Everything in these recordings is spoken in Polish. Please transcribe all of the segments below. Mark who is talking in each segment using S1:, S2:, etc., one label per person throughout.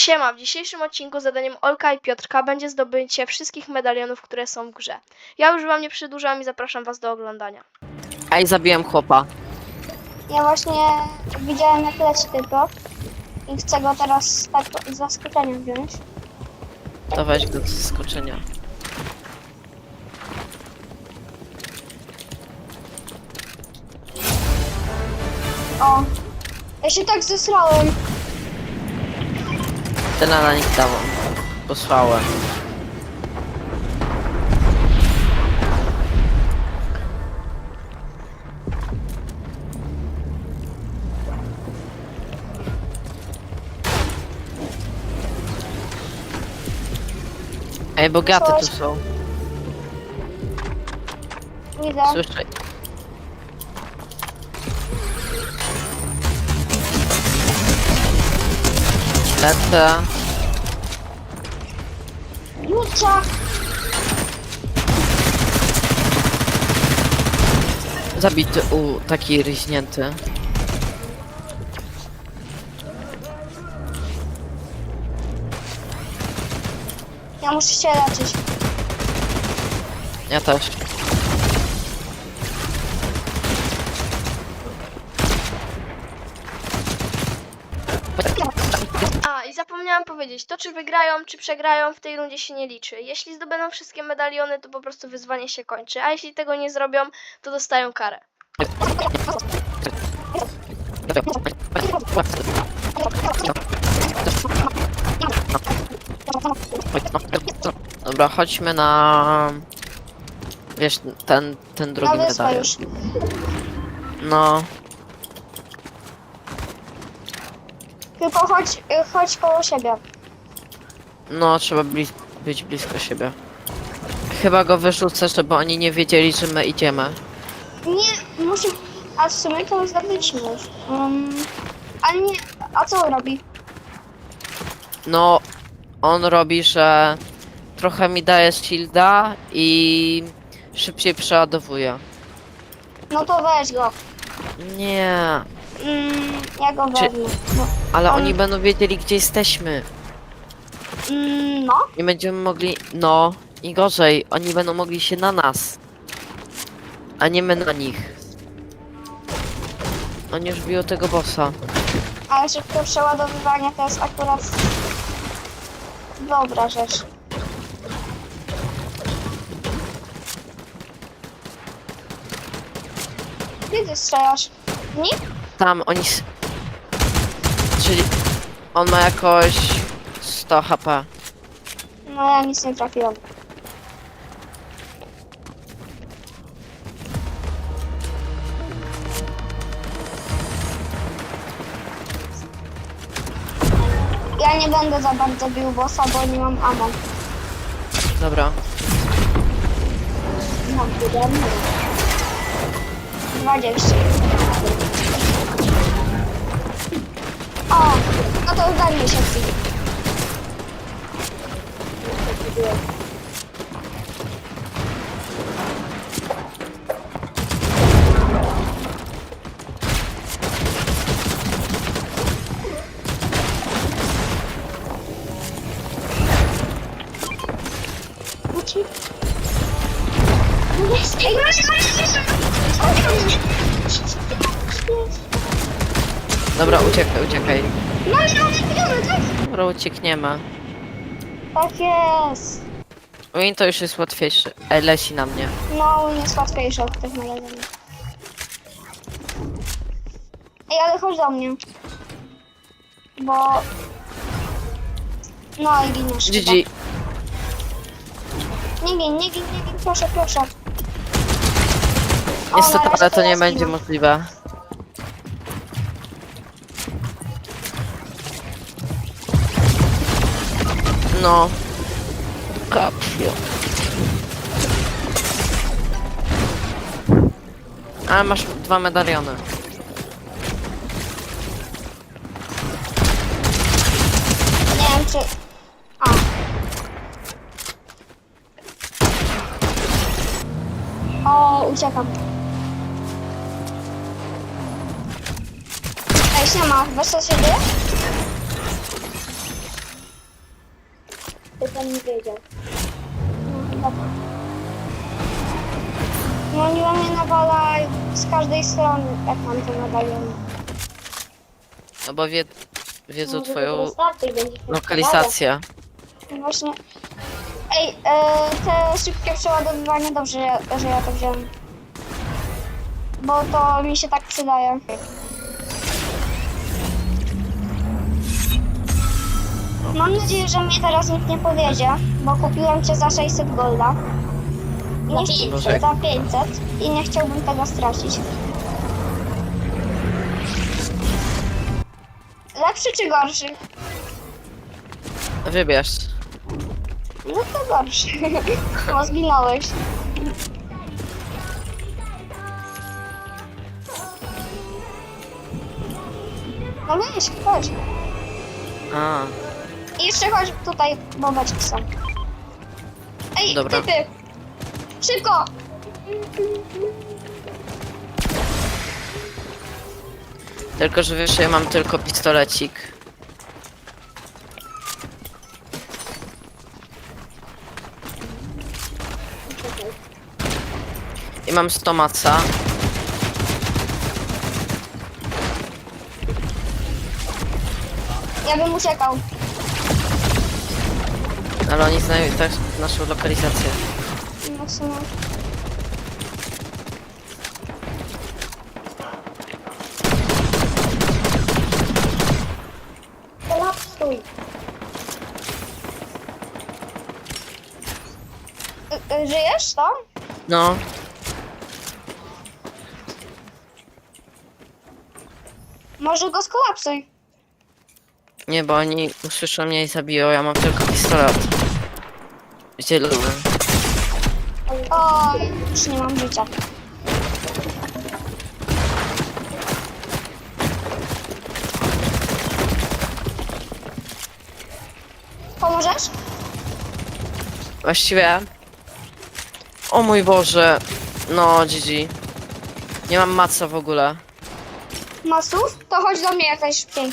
S1: Siema, w dzisiejszym odcinku zadaniem Olka i Piotrka będzie zdobycie wszystkich medalionów, które są w grze. Ja już wam nie przedłużam i zapraszam was do oglądania.
S2: Ej, zabiłem chłopa.
S3: Ja właśnie widziałem jak leci tylko i chcę go teraz tak z zaskoczenia wziąć.
S2: To weź go z zaskoczenia.
S3: O! Ja się tak zesrałem.
S2: Tyle na nich dało. Posłałem. Ej, bogaty tu są.
S3: Widzę.
S2: Słyszę. Lecę.
S3: Jutro!
S2: Zabity u taki ryźnięty.
S3: Ja muszę się leczyć.
S2: Ja też.
S1: A, i zapomniałam powiedzieć, to czy wygrają, czy przegrają w tej rundzie się nie liczy. Jeśli zdobędą wszystkie medaliony, to po prostu wyzwanie się kończy, a jeśli tego nie zrobią, to dostają karę.
S2: Dobra, chodźmy na... Wiesz, ten, ten drugi medalion. No,
S3: Tylko chodź, chodź koło siebie.
S2: no, trzeba blis być blisko siebie. Chyba go wyrzucę, żeby oni nie wiedzieli, że my idziemy.
S3: Nie, muszę... A w sumie to zdobyliśmy już. Um, ale nie... A co on robi?
S2: No, on robi, że trochę mi daje shielda i szybciej przeładowuje.
S3: No to weź go.
S2: Nie,
S3: Mm, ja go
S2: Czy-
S3: wezmę. No.
S2: ale
S3: On-
S2: oni będą wiedzieli, gdzie jesteśmy.
S3: Mm, no.
S2: Nie będziemy mogli. No, i gorzej, oni będą mogli się na nas, a nie my na nich. Oni już biją tego bossa.
S3: Ale szybkie przeładowywanie to jest akurat dobra rzecz. Gdzie ty strzelasz? Nie?
S2: Tam oni. s- Czyli on ma jakoś 100 HP.
S3: No ja nic nie trafiłam. Ja nie będę za bardzo bił bossa, bo nie mam ammo.
S2: Dobra.
S3: Mam 7. 20. O, no to uda mi się chwilę.
S2: Dobra, uciekaj, uciekaj.
S3: Mamy nowe tak?
S2: Dobra, uciekniemy.
S3: Tak jest.
S2: Win to już jest łatwiejszy. Ej, leci na mnie.
S3: No, nie jest łatwiejsze od tych należeń. Ej, ale chodź do mnie. Bo... No i giniesz
S2: GG.
S3: chyba. Nie gin, nie gin, nie gin, proszę, proszę. O,
S2: Niestety, ale to nie będzie możliwe. No. Kapio. Ale masz dwa medaliony.
S3: Nie wiem czy... A. O, uciekam. Ej, siema, wiesz co się dzieje?
S4: Ten nie wiedział.
S3: No, tak. No oni na mnie nawalają z każdej strony, jak mam te medaliony.
S2: No bo wie, wiedzą
S4: Może
S2: twoją
S4: to
S2: lokalizację.
S3: No właśnie. Ej, e, te szybkie przeładowywanie, dobrze, że ja- że ja to wziąłem. Bo to mi się tak przydaje. Mam nadzieję, że mnie teraz nikt nie powiedzie, bo kupiłem cię za 600 golda. Nie chci-
S2: Może-
S3: za 500 i nie chciałbym tego stracić. Lepszy czy gorszy?
S2: Wybierz.
S3: No to gorszy. Bo zginąłeś. No weź, chodź.
S2: A,
S3: I jeszcze chodź tutaj, bo beczki są. Ej,
S2: Dobra.
S3: typy! Szybko!
S2: tylko że wiesz, ja mam tylko pistolecik. I mam stomaca.
S3: Ja bym uciekał.
S2: Ale oni znają też naszą lokalizację.
S3: No sumie.
S4: Kolapsuj.
S3: Y, y, Żyjesz tam?
S2: No,
S3: Może go skolapsuj.
S2: nie, bo oni usłyszą mnie i zabiją, ja mam tylko pistolet. Zielony.
S3: O, już nie mam życia. Pomożesz?
S2: Właściwie... O mój Boże. No, GG. Nie mam maca w ogóle.
S3: Masów? To chodź do mnie jak najszybciej.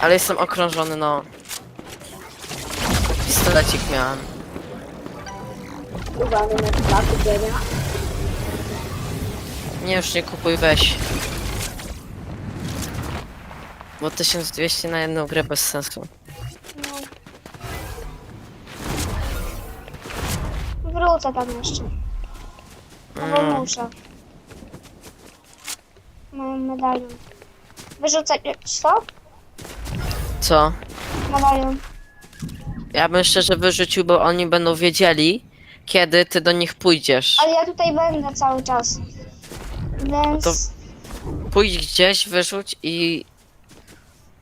S2: Ale jestem okrążony, no. Pistolecik miałem.
S4: Uwaga na dwa kupienia.
S2: Nie, już nie kupuj, weź. Bo 1200 na jedną grę bez sensu.
S3: No. Wrócę tam jeszcze. No bo
S2: Mm.
S3: muszę. Mam medalion. Wyrzucać co?
S2: Co?
S3: Medalion.
S2: Ja bym szczerze wyrzucił, bo oni będą wiedzieli, kiedy ty do nich pójdziesz.
S3: Ale ja tutaj będę cały czas. Więc...
S2: To Pójdź gdzieś, wyrzuć i...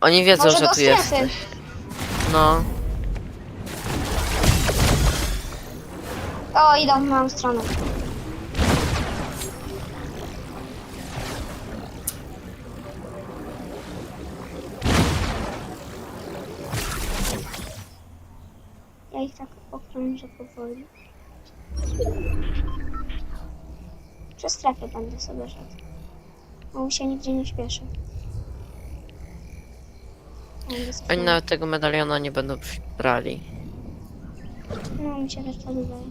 S2: Oni wiedzą,
S3: Może
S2: że
S3: do
S2: tu
S3: strefy.
S2: jesteś. No.
S3: O, idą w moją stronę. Okrążę powoli. Przez strefę będę sobie szedł. Bo mi się nigdzie nie śpieszy.
S2: Oni nawet tego medaliona nie będą brali.
S3: No, mi się też tak wydaje.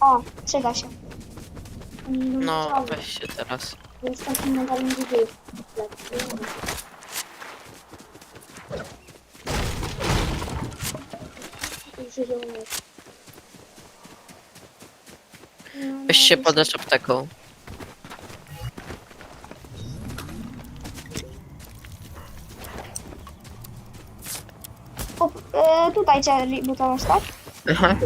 S3: O, przyda się.
S2: No, weź się teraz.
S4: Więc taki medal nie Zielony.
S2: Weź się podlecz apteką.
S3: Kup, e, tutaj cię rebootować, tak?
S2: Aha.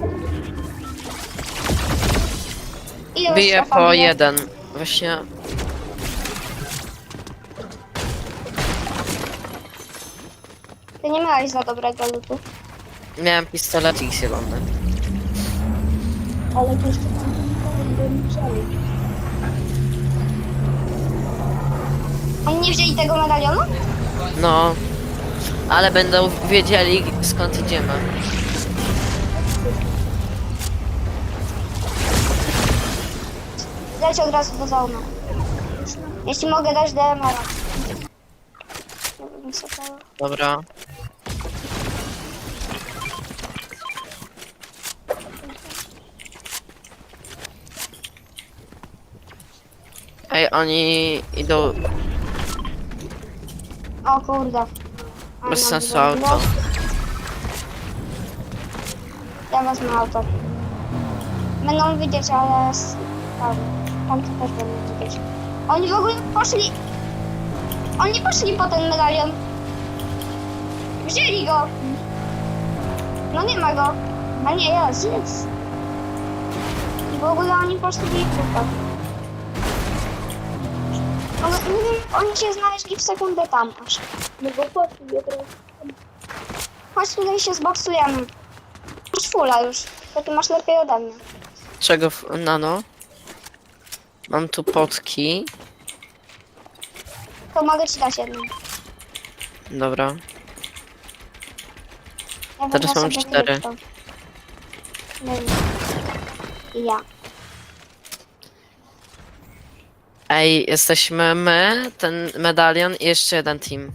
S3: Ile strefa
S2: po
S3: bije?
S2: jeden. Właśnie...
S3: Miałeś za dobrego lutu.
S2: Miałem pistolecik zielony.
S4: Ale to jeszcze tam bym chcieli.
S3: Oni nie wzięli tego medalionu?
S2: No. Ale będą wiedzieli skąd idziemy.
S3: Leć od razu do zauma. Jeśli mogę dać DMR-a.
S2: Dobra. Ej, oni idą
S3: O kurde. A,
S2: bez
S3: no,
S2: sensu
S3: no,
S2: auto.
S3: Ja wezmę auto. Będą widzieć, ale... Tam, tam to też będą widzieć. Oni w ogóle poszli... Oni poszli po ten medalion. Wzięli go. No nie ma go. A nie, jest, jest. W ogóle oni poszli. Oni, nie wiem, oni się znaleźli w sekundę tam aż.
S4: No bo ja teraz...
S3: Chodź tutaj się zboksujemy. Masz fula już. To ty masz lepiej ode mnie.
S2: Czego nano? Mam tu potki.
S3: To mogę ci dać jedną.
S2: Dobra.
S3: Ja
S2: Teraz
S3: wezmę
S2: mam
S3: sobie
S2: cztery.
S3: wiem. I ja.
S2: Ej, jesteśmy my, ten medalion i jeszcze jeden team.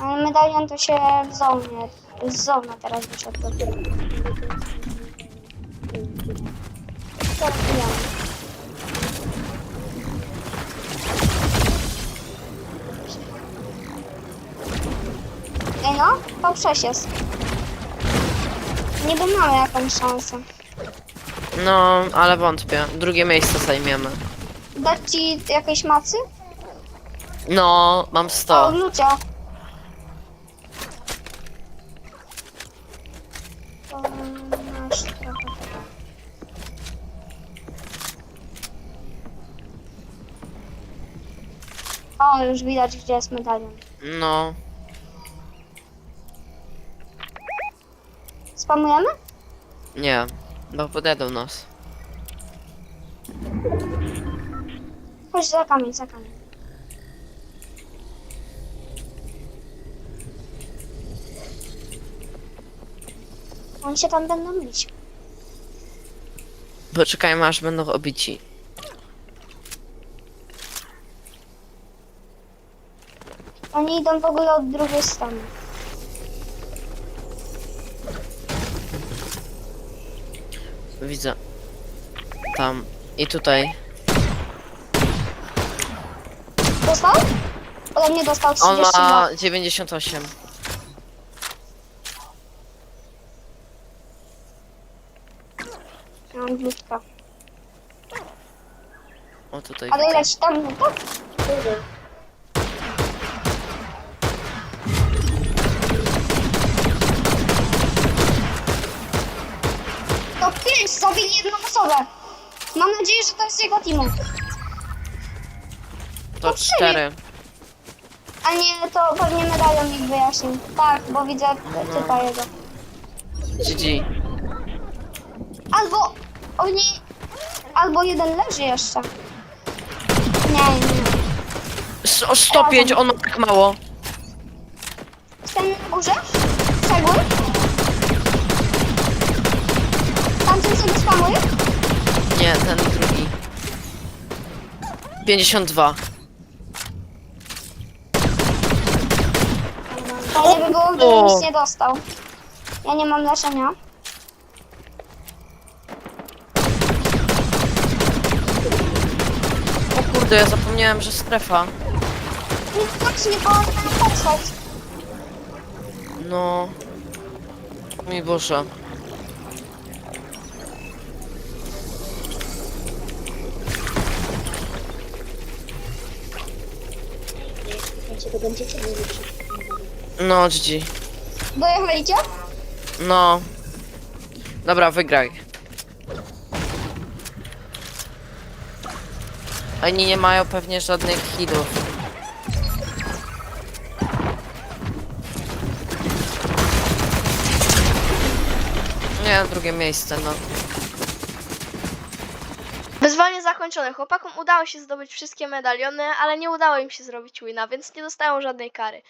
S3: Ale medalion to się w zonie. Z zona teraz wyszedł. Teraz ja. Ej no, to przecież jest. Niby mamy jakąś szansę.
S2: No, ale wątpię. Drugie miejsce zajmiemy.
S3: Dać ci jakieś macy?
S2: No, mam
S3: O,
S2: 100.
S3: Lucia. To masz trochę. O, już widać, gdzie jest medalion.
S2: No,
S3: Spamujemy?
S2: nie. Bo podjadą nas.
S3: Chodź za kamień, za kamień. Oni się tam będą bić.
S2: Poczekajmy aż będą obici.
S3: Oni idą w ogóle od drugiej strony.
S2: Widzę. Tam. I tutaj.
S3: Dostał? Ode mnie dostał
S2: On
S3: 32.
S2: ma 98.
S3: Ja mam blutka.
S2: O, tutaj
S3: Ale
S2: widzę.
S3: leci tam blutka?
S4: Kurde.
S3: To pięć zabili jedną osobę. Mam nadzieję, że to jest jego teamu.
S2: To cztery.
S3: A nie, to pewnie medalion ich wyjaśnił. Tak, bo widzę typa jego.
S2: GG.
S3: Albo oni... Albo jeden leży jeszcze. Nie, nie.
S2: S- O 105, on ma tak mało.
S3: Ten na górze? Cegły? Tamten sobie spamuje?
S2: Nie, ten drugi. 52.
S3: Gdybym
S2: O!
S3: nic nie dostał. Ja nie mam leczenia.
S2: O kurde, ja zapomniałem, że strefa.
S3: Nie, właśnie, bo perfekt.
S2: No. Mój Boże.
S4: Słuchajcie, to będziecie.
S2: No, GG.
S3: Dojechaliście?
S2: No. Dobra, wygraj. Oni nie mają pewnie żadnych hitów. Nie, drugie miejsce, no.
S1: Wyzwanie zakończone. Chłopakom udało się zdobyć wszystkie medaliony, ale nie udało im się zrobić wina, więc nie dostają żadnej kary.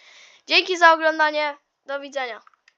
S1: Dzięki za oglądanie. Do widzenia.